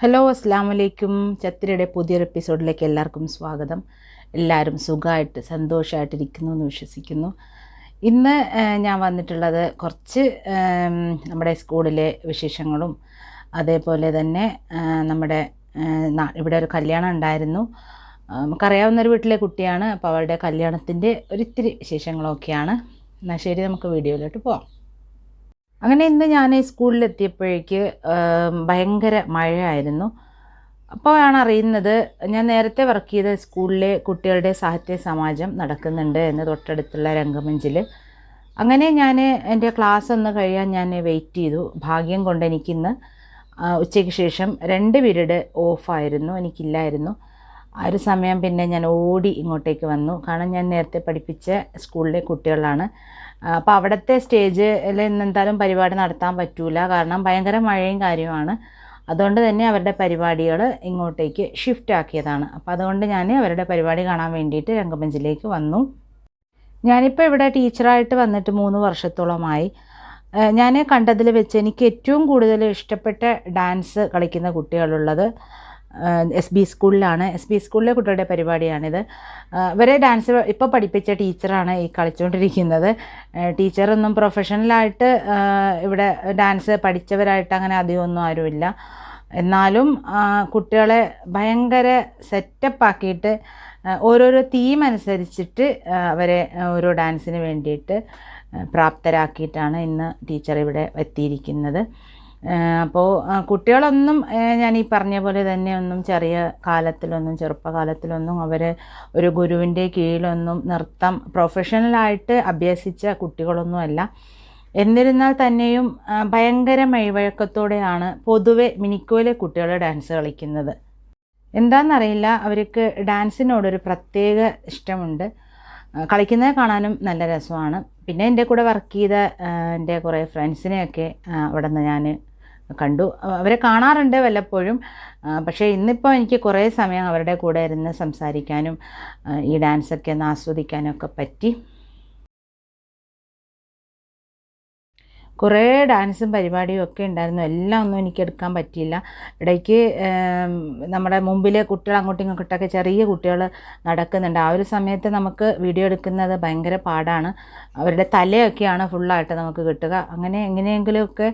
Hello അസ്സാം വലൈക്കും ചത്തിരയുടെ പുതിയൊരു എപ്പിസോഡിലേക്ക് എല്ലാവർക്കും സ്വാഗതം. എല്ലാവരും സുഖമായിട്ട് സന്തോഷമായിട്ടിരിക്കുന്നു എന്ന് വിശ്വസിക്കുന്നു. ഇന്ന് ഞാൻ വന്നിട്ടുള്ളത് കുറച്ച് നമ്മുടെ സ്കൂളിലെ വിശേഷങ്ങളും അതേപോലെ തന്നെ നമ്മുടെ ഇവിടെ ഒരു കല്യാണം ഉണ്ടായിരുന്നു. നമുക്കറിയാവുന്ന ഒരു വീട്ടിലെ കുട്ടിയാണ്. അപ്പോൾ അവളുടെ കല്യാണത്തിന്റെ ഒരിത്തിരി വിശേഷങ്ങളൊക്കെയാണ്. എന്നാൽ ശരി നമുക്ക് വീഡിയോയിലോട്ട് പോവാം. അങ്ങനെ ഇന്ന് ഞാൻ സ്കൂളിലെത്തിയപ്പോഴേക്ക് ഭയങ്കര മഴയായിരുന്നു. അപ്പോഴാണ് അറിയുന്നത് ഞാൻ നേരത്തെ വർക്ക് ചെയ്ത സ്കൂളിലെ കുട്ടികളുടെ സാഹിത്യ സമാജം നടക്കുന്നുണ്ട് എന്ന് തൊട്ടടുത്തുള്ള രംഗമഞ്ചിൽ അങ്ങനെ ഞാൻ എന്റെ ക്ലാസ് ഒന്ന് കഴിയാൻ ഞാൻ വെയിറ്റ് ചെയ്തു. ഭാഗ്യം കൊണ്ട് എനിക്കിന്ന് ഉച്ചയ്ക്ക് ശേഷം രണ്ട് പീരീഡ് ഓഫായിരുന്നു എനിക്കില്ലായിരുന്നു. ആ ഒരു സമയം പിന്നെ ഞാൻ ഓടി ഇങ്ങോട്ടേക്ക് വന്നു. കാരണം ഞാൻ നേരത്തെ പഠിപ്പിച്ച സ്കൂളിലെ കുട്ടികളാണ്. അപ്പോൾ അവിടുത്തെ സ്റ്റേജിൽ എന്തായാലും പരിപാടി നടത്താൻ പറ്റൂല. കാരണം ഭയങ്കര മഴയും കാര്യമാണ് അതുകൊണ്ട് തന്നെ അവരുടെ പരിപാടികൾ ഇങ്ങോട്ടേക്ക് ഷിഫ്റ്റ് ആക്കിയതാണ്. അപ്പോൾ അതുകൊണ്ട് ഞാൻ അവരുടെ പരിപാടി കാണാൻ വേണ്ടിയിട്ട് രംഗമഞ്ചിലേക്ക് വന്നു. ഞാനിപ്പോൾ ഇവിടെ ടീച്ചറായിട്ട് വന്നിട്ട് മൂന്ന് വർഷത്തോളമായി. ഞാൻ കണ്ടതിൽ വെച്ച് എനിക്ക് ഏറ്റവും കൂടുതൽ ഇഷ്ടപ്പെട്ട ഡാൻസ് കളിക്കുന്ന കുട്ടികളുള്ളത് എസ് ബി സ്കൂളിലാണ്. എസ് ബി സ്കൂളിലെ കുട്ടികളുടെ പരിപാടിയാണിത്. വരെ ഇവരെ ഡാൻസ് ഇപ്പോൾ പഠിപ്പിച്ച ടീച്ചറാണ് ഈ കളിച്ചുകൊണ്ടിരിക്കുന്നത് ടീച്ചറൊന്നും പ്രൊഫഷണലായിട്ട് ഇവിടെ ഡാൻസ് പഠിച്ചവരായിട്ട് അങ്ങനെ അധികമൊന്നും ആരുമില്ല. എന്നാലും കുട്ടികളെ ഭയങ്കര സെറ്റപ്പ് ആക്കിയിട്ട് ഓരോരോ തീം അനുസരിച്ചിട്ട് അവരെ ഓരോ ഡാൻസിന് വേണ്ടിയിട്ട് പ്രാപ്തരാക്കിയിട്ടാണ് ഇന്ന് ടീച്ചർ ഇവിടെ എത്തിയിരിക്കുന്നത്. അപ്പോൾ കുട്ടികളൊന്നും ഞാൻ ഈ പറഞ്ഞ പോലെ തന്നെ ഒന്നും ചെറിയ കാലത്തിലൊന്നും ചെറുപ്പകാലത്തിലൊന്നും അവർ ഒരു ഗുരുവിന്റെ കീഴിലൊന്നും നൃത്തം പ്രൊഫഷണലായിട്ട് അഭ്യസിച്ച കുട്ടികളൊന്നുമല്ല. എന്നിരുന്നാൽ തന്നെയും ഭയങ്കര മെയ്വഴക്കത്തോടെയാണ് പൊതുവെ മിനിക്കോയിലെ കുട്ടികൾ ഡാൻസ് കളിക്കുന്നത്. എന്താണെന്നറിയില്ല അവർക്ക് ഡാൻസിനോടൊരു പ്രത്യേക ഇഷ്ടമുണ്ട്. കളിക്കുന്നത് കാണാനും നല്ല രസമാണ്. പിന്നെ എന്റെ കൂടെ വർക്ക് ചെയ്ത എന്റെ കുറേ ഫ്രണ്ട്സിനെയൊക്കെ അവിടെ നിന്ന് ഞാൻ കണ്ടു. അവരെ കാണാറുണ്ട് വല്ലപ്പോഴും. പക്ഷേ ഇന്നിപ്പോൾ എനിക്ക് കുറേ സമയം അവരുടെ കൂടെ ഇരുന്ന് സംസാരിക്കാനും ഈ ഡാൻസൊക്കെ ഒന്ന് ആസ്വദിക്കാനും ഒക്കെ പറ്റി. കുറേ ഡാൻസും പരിപാടിയും ഒക്കെ ഉണ്ടായിരുന്നു. എല്ലാം ഒന്നും എനിക്ക് എടുക്കാൻ പറ്റിയില്ല. ഇടയ്ക്ക് നമ്മുടെ മുമ്പിലെ കുട്ടികൾ അങ്ങോട്ടും ഇങ്ങോട്ടൊക്കെ ചെറിയ കുട്ടികൾ നടക്കുന്നുണ്ട്. ആ ഒരു സമയത്ത് നമുക്ക് വീഡിയോ എടുക്കുന്നത് ഭയങ്കര പാടാണ്. അവരുടെ തലയൊക്കെയാണ് ഫുള്ളായിട്ട് നമുക്ക് കിട്ടുക. അങ്ങനെ എങ്ങനെയെങ്കിലുമൊക്കെ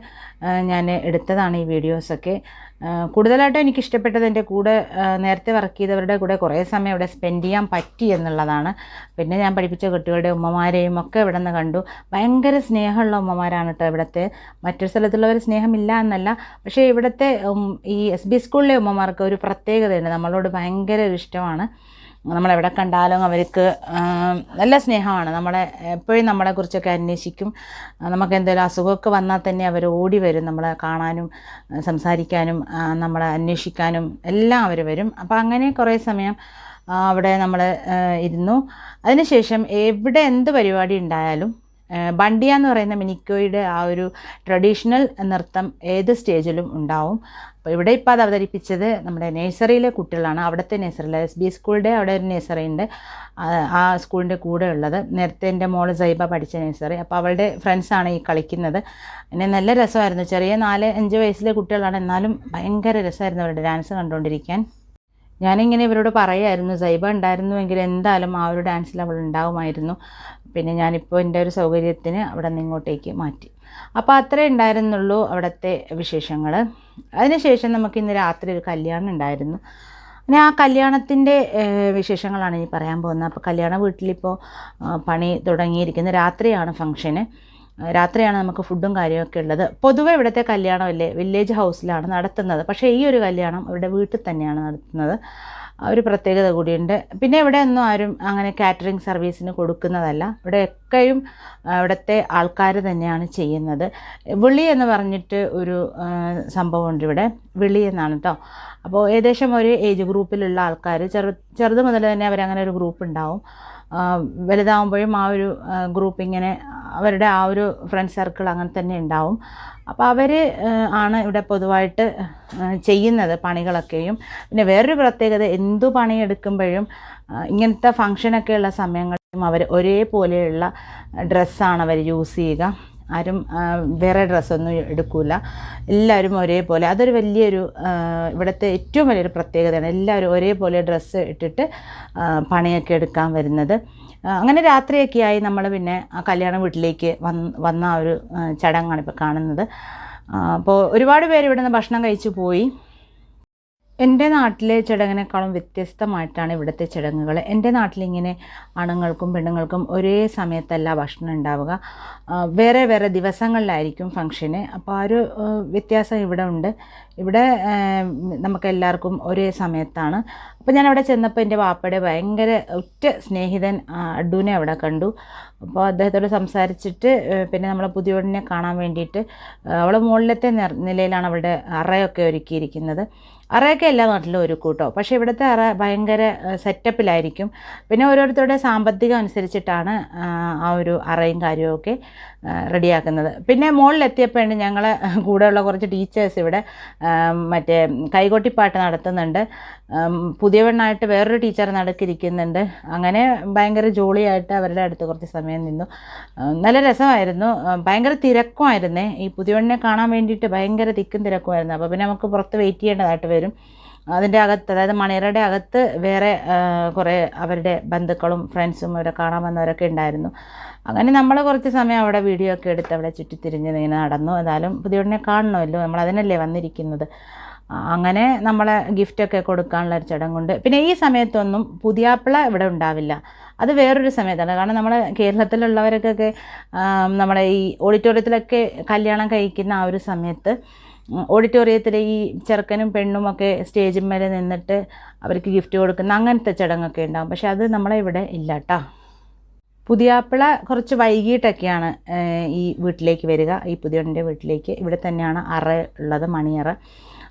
ഞാൻ എടുത്തതാണ് ഈ വീഡിയോസൊക്കെ. കൂടുതലായിട്ടും എനിക്ക് ഇഷ്ടപ്പെട്ടത് എന്റെ കൂടെ നേരത്തെ വർക്ക് ചെയ്തവരുടെ കൂടെ കുറേ സമയം ഇവിടെ സ്പെൻഡ് ചെയ്യാൻ പറ്റി എന്നുള്ളതാണ്. പിന്നെ ഞാൻ പഠിപ്പിച്ച കുട്ടികളുടെ ഉമ്മമാരെയും ഒക്കെ ഇവിടെ നിന്ന് കണ്ടു. ഭയങ്കര സ്നേഹമുള്ള ഉമ്മമാരാണ് കേട്ടോ ഇവിടുത്തെ. മറ്റൊരു സ്ഥലത്തുള്ളവർ സ്നേഹമില്ല എന്നല്ല. പക്ഷേ ഇവിടുത്തെ ഈ എസ് ബി സ്കൂളിലെ ഉമ്മമാർക്ക് ഒരു പ്രത്യേകതയുണ്ട്. നമ്മളോട് ഭയങ്കര ഒരു ഇഷ്ടമാണ്. നമ്മളെവിടെ കണ്ടാലും അവർക്ക് നല്ല സ്നേഹമാണ്. നമ്മളെ എപ്പോഴും നമ്മളെക്കുറിച്ചൊക്കെ അന്വേഷിക്കും. നമുക്ക് എന്തെങ്കിലും അസുഖമൊക്കെ വന്നാൽ തന്നെ അവർ ഓടി വരും നമ്മളെ കാണാനും സംസാരിക്കാനും നമ്മളെ അന്വേഷിക്കാനും എല്ലാം അവർ വരും. അപ്പോൾ അങ്ങനെ കുറേ സമയം അവിടെ നമ്മൾ ഇരുന്നു. അതിനുശേഷം എവിടെ എന്ത് പരിപാടി ഉണ്ടായാലും ബണ്ടിയ എന്ന് പറയുന്ന മിനിക്കോയുടെ ആ ഒരു ട്രഡീഷണൽ നൃത്തം ഏത് സ്റ്റേജിലും ഉണ്ടാവും. അപ്പോൾ ഇവിടെ ഇപ്പോൾ അത് അവതരിപ്പിച്ചത് നമ്മുടെ നേഴ്സറിയിലെ കുട്ടികളാണ്. അവിടുത്തെ നേഴ്സറിയിലെ എസ് ബി സ്കൂളിന്റെ അവിടെ ഒരു നേഴ്സറി ഉണ്ട്. ആ, സ്കൂളിന്റെ കൂടെ ഉള്ളത്. നേരത്തെ എന്റെ മോൾ സൈബ പഠിച്ച നേഴ്സറി. അപ്പോൾ അവളുടെ ഫ്രണ്ട്സാണ് ഈ കളിക്കുന്നത്. പിന്നെ നല്ല രസമായിരുന്നു. ചെറിയ നാല് അഞ്ച് വയസ്സിലെ കുട്ടികളാണ്. എന്നാലും ഭയങ്കര രസമായിരുന്നു അവരുടെ ഡാൻസ് കണ്ടുകൊണ്ടിരിക്കാൻ. ഞാനിങ്ങനെ ഇവരോട് പറയായിരുന്നു സൈബ ഉണ്ടായിരുന്നുവെങ്കിൽ എന്തായാലും ആ ഒരു ഡാൻസിൽ അവൾ ഉണ്ടാവുമായിരുന്നു. പിന്നെ ഞാനിപ്പോൾ എന്റെ ഒരു സൗകര്യത്തിന് അവിടെ നിന്ന് ഇങ്ങോട്ടേക്ക് മാറ്റി. അപ്പോൾ അത്രേ ഉണ്ടായിരുന്നുള്ളൂ അവിടുത്തെ വിശേഷങ്ങൾ അതിനുശേഷം നമുക്ക് ഇന്ന് രാത്രി ഒരു കല്യാണം ഉണ്ടായിരുന്നു. പിന്നെ ആ കല്യാണത്തിന്റെ വിശേഷങ്ങളാണ് ഇനി പറയാൻ പോകുന്നത്. അപ്പോൾ കല്യാണ വീട്ടിലിപ്പോൾ പണി തുടങ്ങിയിരിക്കുന്നത് രാത്രിയാണ് ഫംഗ്ഷന്. രാത്രിയാണ് നമുക്ക് ഫുഡും കാര്യമൊക്കെ ഉള്ളത്. പൊതുവെ ഇവിടുത്തെ കല്യാണമല്ലേ വില്ലേജ് ഹൗസിലാണ് നടത്തുന്നത്. പക്ഷേ ഈ ഒരു കല്യാണം ഇവിടെ വീട്ടിൽ തന്നെയാണ് നടത്തുന്നത്. ഒരു പ്രത്യേകത കൂടിയുണ്ട്. പിന്നെ ഇവിടെ ഒന്നും ആരും അങ്ങനെ കാറ്ററിംഗ് സർവീസിന് കൊടുക്കുന്നതല്ല. ഇവിടെയൊക്കെയും ഇവിടുത്തെ ആൾക്കാർ തന്നെയാണ് ചെയ്യുന്നത്. വിളി എന്ന് പറഞ്ഞിട്ട് ഒരു സംഭവമുണ്ട് ഇവിടെ. വിളി എന്നാണ് കേട്ടോ അപ്പോൾ ഏകദേശം ഒരു ഏജ് ഗ്രൂപ്പിലുള്ള ആൾക്കാർ ചെറു ചെറുത് മുതൽ തന്നെ അവരങ്ങനെ ഒരു ഗ്രൂപ്പ് ഉണ്ടാവും. വലുതാവുമ്പോഴും ആ ഒരു ഗ്രൂപ്പ് ഇങ്ങനെ അവരുടെ ആ ഒരു ഫ്രണ്ട് സർക്കിൾ അങ്ങനെ തന്നെ ഉണ്ടാവും. അപ്പോൾ അവർ ആണ് ഇവിടെ പൊതുവായിട്ട് ചെയ്യുന്നത് പണികളൊക്കെയും. പിന്നെ വേറൊരു പ്രത്യേകത എന്തു പണിയെടുക്കുമ്പോഴും ഇങ്ങനത്തെ ഫങ്ഷനൊക്കെയുള്ള സമയങ്ങളിലും അവർ ഒരേപോലെയുള്ള ഡ്രസ്സാണ് അവർ യൂസ് ചെയ്യുക. ആരും വേറെ ഡ്രസ്സൊന്നും എടുക്കില്ല എല്ലാവരും ഒരേപോലെ. അതൊരു വലിയൊരു ഇവിടുത്തെ ഏറ്റവും വലിയൊരു പ്രത്യേകതയാണ് എല്ലാവരും ഒരേപോലെ ഡ്രസ്സ് ഇട്ടിട്ട് പണിയൊക്കെ എടുക്കാൻ വരുന്നത്. അങ്ങനെ രാത്രിയൊക്കെ ആയി നമ്മൾ പിന്നെ ആ കല്യാണ വീട്ടിലേക്ക് വന്ന് വന്ന ആ ഒരു ചടങ്ങാണ് ഇപ്പോൾ കാണുന്നത്. അപ്പോൾ ഒരുപാട് പേര് ഇവിടുന്ന് ഭക്ഷണം കഴിച്ചു പോയി. എന്റെ നാട്ടിലെ ചടങ്ങിനേക്കാളും വ്യത്യസ്തമായിട്ടാണ് ഇവിടുത്തെ ചടങ്ങുകൾ. എന്റെ നാട്ടിലിങ്ങനെ ആണുങ്ങൾക്കും പെണ്ണുങ്ങൾക്കും ഒരേ സമയത്തല്ല ഭക്ഷണം ഉണ്ടാവുക. വേറെ വേറെ ദിവസങ്ങളിലായിരിക്കും ഫംഗ്ഷന്. അപ്പോൾ ആ ഒരു വ്യത്യാസം ഇവിടെ ഉണ്ട്. ഇവിടെ നമുക്ക് എല്ലാവർക്കും ഒരേ സമയത്താണ്. അപ്പോൾ ഞാൻ അവിടെ ചെന്നപ്പോൾ എന്റെ വാപ്പയുടെ ഭയങ്കര ഉറ്റ സ്നേഹിതൻ അഡുവിനെ അവിടെ കണ്ടു. അപ്പോൾ അദ്ദേഹത്തോട് സംസാരിച്ചിട്ട് പിന്നെ നമ്മളെ പുതിയോടിനെ കാണാൻ വേണ്ടിയിട്ട് അവൾ മുകളിലത്തെ നിലയിലാണ് അവളുടെ അറയൊക്കെ ഒരുക്കിയിരിക്കുന്നത്. അറയൊക്കെ എല്ലാ നാട്ടിലും ഒരു കൂട്ടോ? പക്ഷേ ഇവിടുത്തെ അറ ഭയങ്കര സെറ്റപ്പിലായിരിക്കും. പിന്നെ ഓരോരുത്തരുടെ സാമ്പത്തികം അനുസരിച്ചിട്ടാണ് ആ, ഒരു അറയും കാര്യമൊക്കെ റെഡിയാക്കുന്നത്. പിന്നെ മുകളിലെത്തിയപ്പോഴാണ് ഞങ്ങളെ കൂടെയുള്ള കുറച്ച് ടീച്ചേഴ്സ് ഇവിടെ മറ്റേ കൈകൊട്ടിപ്പാട്ട് നടത്തുന്നുണ്ട്. പുതിയവണ്ണായിട്ട് വേറൊരു ടീച്ചർ നടക്കിരിക്കുന്നുണ്ട്. അങ്ങനെ ഭയങ്കര ജോളിയായിട്ട് അവരുടെ അടുത്ത് കുറച്ച് സമയം നിന്നു. ഉം, നല്ല രസമായിരുന്നു. ഭയങ്കര തിരക്കുമായിരുന്നേ. ഈ പുതിയവണ്ണിനെ കാണാൻ വേണ്ടിയിട്ട് ഭയങ്കര തിക്കും തിരക്കുമായിരുന്നു. അപ്പോൾ പിന്നെ നമുക്ക് പുറത്ത് വെയിറ്റ് ചെയ്യേണ്ടതായിട്ട് വരും. അതിന്റെ അകത്ത് അതായത് മണിയറയുടെ അകത്ത് വേറെ കുറേ അവരുടെ ബന്ധുക്കളും ഫ്രണ്ട്സും അവരെ കാണാൻ വന്നവരൊക്കെ ഉണ്ടായിരുന്നു. അങ്ങനെ നമ്മൾ കുറച്ച് സമയം അവിടെ വീഡിയോ ഒക്കെ എടുത്ത് അവിടെ ചുറ്റിത്തിരിഞ്ഞ് ഇങ്ങനെ നടന്നു. ഏതായാലും ഉടനെ കാണണമല്ലോ. നമ്മൾ അതിനല്ലേ വന്നിരിക്കുന്നത്. അങ്ങനെ നമ്മളെ ഗിഫ്റ്റൊക്കെ കൊടുക്കാനുള്ള ഒരു ചടങ്ങുണ്ട് പിന്നെ ഈ സമയത്തൊന്നും പുതിയാപ്പിള ഇവിടെ ഉണ്ടാവില്ല. അത് വേറൊരു സമയത്താണ്. കാരണം നമ്മുടെ കേരളത്തിലുള്ളവർക്കൊക്കെ നമ്മുടെ ഈ ഓഡിറ്റോറിയത്തിലൊക്കെ കല്യാണം കഴിക്കുന്ന ആ ഒരു സമയത്ത് ഓഡിറ്റോറിയത്തിൽ ഈ ചെറുക്കനും പെണ്ണും ഒക്കെ സ്റ്റേജിൽ നിന്നിട്ട് അവർക്ക് ഗിഫ്റ്റ് കൊടുക്കുന്ന അങ്ങനത്തെ ചടങ്ങൊക്കെ ഉണ്ടാകും പക്ഷെ അത് നമ്മളെ ഇവിടെ ഇല്ല കേട്ടോ പുതിയാപ്പിള കുറച്ച് വൈകിട്ടൊക്കെയാണ് ഈ വീട്ടിലേക്ക് വരിക. ഈ പുതിയ വീട്ടിലേക്ക്. ഇവിടെ തന്നെയാണ് അറ ഉള്ളത് മണിയറ.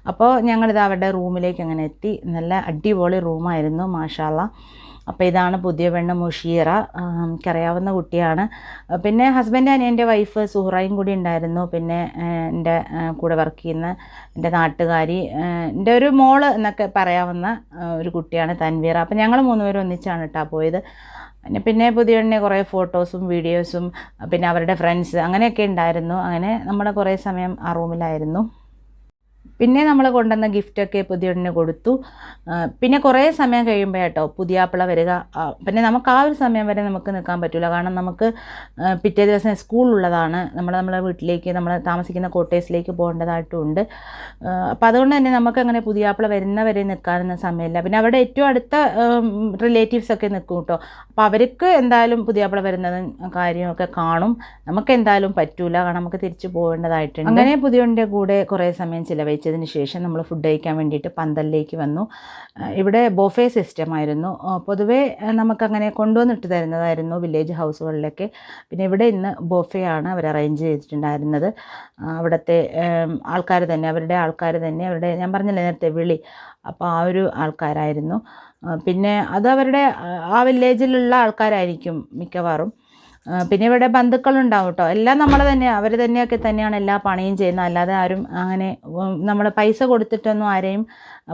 അപ്പോൾ ഞങ്ങളിത് അവരുടെ റൂമിലേക്ക് അങ്ങനെ എത്തി. നല്ല അടിപൊളി റൂമായിരുന്നു മാഷാല്ല. അപ്പോൾ ഇതാണ് പുതിയ പെണ്ണ് മുഷീറ. എനിക്കറിയാവുന്ന കുട്ടിയാണ്. പിന്നെ ഹസ്ബൻഡ് അനിയന്റെ വൈഫ് സുഹറയും കൂടി ഉണ്ടായിരുന്നു. പിന്നെ എന്റെ കൂടെ വർക്ക് ചെയ്യുന്ന എന്റെ നാട്ടുകാരി. എന്റെ ഒരു മോൾ എന്നൊക്കെ പറയാവുന്ന ഒരു കുട്ടിയാണ് തൻവീറ. അപ്പോൾ ഞങ്ങൾ മൂന്നുപേരും ഒന്നിച്ചാണ് കേട്ടോ പോയത്. പിന്നെ പിന്നെ പുതിയ കുറേ ഫോട്ടോസും വീഡിയോസും പിന്നെ അവരുടെ ഫ്രണ്ട്സ് അങ്ങനെയൊക്കെ ഉണ്ടായിരുന്നു. അങ്ങനെ നമ്മുടെ കുറേ സമയം ആ റൂമിലായിരുന്നു. പിന്നെ നമ്മൾ കൊണ്ടുവന്ന ഗിഫ്റ്റൊക്കെ പുതിയണ്ണിന് കൊടുത്തു. പിന്നെ കുറേ സമയം കഴിയുമ്പോൾ കേട്ടോ പുതിയാപ്പിള വരിക. പിന്നെ നമുക്ക് ആ ഒരു സമയം വരെ നമുക്ക് നിൽക്കാൻ പറ്റില്ല കാരണം നമുക്ക് പിറ്റേ ദിവസം സ്കൂളുള്ളതാണ് നമ്മൾ നമ്മളെ വീട്ടിലേക്ക് നമ്മൾ താമസിക്കുന്ന കോട്ടേഴ്സിലേക്ക് പോകേണ്ടതായിട്ടുണ്ട്. അപ്പോൾ അതുകൊണ്ട് തന്നെ നമുക്ക് അങ്ങനെ പുതിയാപ്പിള വരുന്നവരെ നിൽക്കാനൊന്നും സമയമില്ല. പിന്നെ അവിടെ ഏറ്റവും അടുത്ത റിലേറ്റീവ്സൊക്കെ നിൽക്കും കേട്ടോ. അപ്പോൾ അവർക്ക് എന്തായാലും പുതിയാപ്പിള വരുന്നതും കാര്യമൊക്കെ കാണും. നമുക്ക് എന്തായാലും പറ്റൂല. കാരണം നമുക്ക് തിരിച്ചു പോകേണ്ടതായിട്ടുണ്ട്. അങ്ങനെ പുതിയ കൂടെ കുറേ സമയം ചിലവഴിച്ചതിന് ശേഷം നമ്മൾ ഫുഡ് കഴിക്കാൻ വേണ്ടിയിട്ട് പന്തലിലേക്ക് വന്നു. ഇവിടെ ബോഫേ സിസ്റ്റം ആയിരുന്നു. പൊതുവേ നമുക്കങ്ങനെ കൊണ്ടുവന്നിട്ട് തരുന്നതായിരുന്നു വില്ലേജ് ഹൗസുകളിലൊക്കെ പിന്നെ ഇവിടെ ഇന്ന് ബോഫേ ആണ് അവർ അറേഞ്ച് ചെയ്തിട്ടുണ്ടായിരുന്നത്. അവിടുത്തെ ആൾക്കാർ തന്നെ അവരുടെ ആൾക്കാർ തന്നെ അവരുടെ ഞാൻ പറഞ്ഞില്ലേ നേരത്തെ വിളി അപ്പോൾ ആ ഒരു ആൾക്കാരായിരുന്നു. പിന്നെ അത് അവരുടെ ആ, വില്ലേജിലുള്ള ആൾക്കാരായിരിക്കും മിക്കവാറും. പിന്നെ ഇവിടെ ബന്ധുക്കളുണ്ടാവും കേട്ടോ എല്ലാം നമ്മൾ തന്നെ അവർ തന്നെയൊക്കെ തന്നെയാണ് എല്ലാ പണിയും ചെയ്യുന്നത്. അല്ലാതെ ആരും അങ്ങനെ നമ്മൾ പൈസ കൊടുത്തിട്ടൊന്നും ആരെയും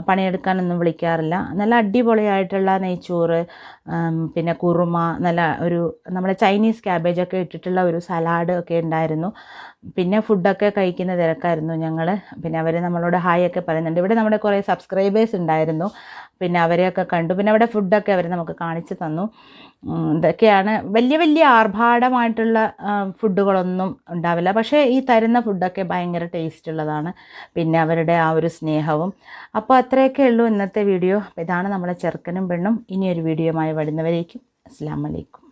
പണിയെടുക്കാനൊന്നും വിളിക്കാറില്ല. നല്ല അടിപൊളിയായിട്ടുള്ള നെയ്ച്ചോറ് പിന്നെ കുറുമ നല്ല ഒരു നമ്മുടെ ചൈനീസ് ക്യാബേജൊക്കെ ഇട്ടിട്ടുള്ള ഒരു സലാഡ് ഒക്കെ ഉണ്ടായിരുന്നു. പിന്നെ ഫുഡൊക്കെ കഴിക്കുന്ന തിരക്കായിരുന്നു ഞങ്ങൾ പിന്നെ അവർ നമ്മളോട് ഹായ് ഒക്കെ പറയുന്നുണ്ട്. ഇവിടെ നമ്മുടെ കുറേ സബ്സ്ക്രൈബേഴ്സ് ഉണ്ടായിരുന്നു. പിന്നെ അവരെയൊക്കെ കണ്ടു. പിന്നെ അവിടെ ഫുഡൊക്കെ അവർ നമുക്ക് കാണിച്ചു തന്നു. ഇതൊക്കെയാണ് വലിയ വലിയ ആർഭാടമായിട്ടുള്ള ഫുഡുകളൊന്നും ഉണ്ടാവില്ല. പക്ഷേ ഈ തരുന്ന ഫുഡൊക്കെ ഭയങ്കര ടേസ്റ്റ് ഉള്ളതാണ് പിന്നെ അവരുടെ ആ ഒരു സ്നേഹവും. അപ്പോൾ അത്രയൊക്കെ ഉള്ളൂ ഇന്നത്തെ വീഡിയോ. ഇതാണ് നമ്മളെ ചെറുക്കനും പെണ്ണും. ഇനിയൊരു വീഡിയോയുമായി വരുന്നവരേക്കും. അസ്സാം വലൈക്കും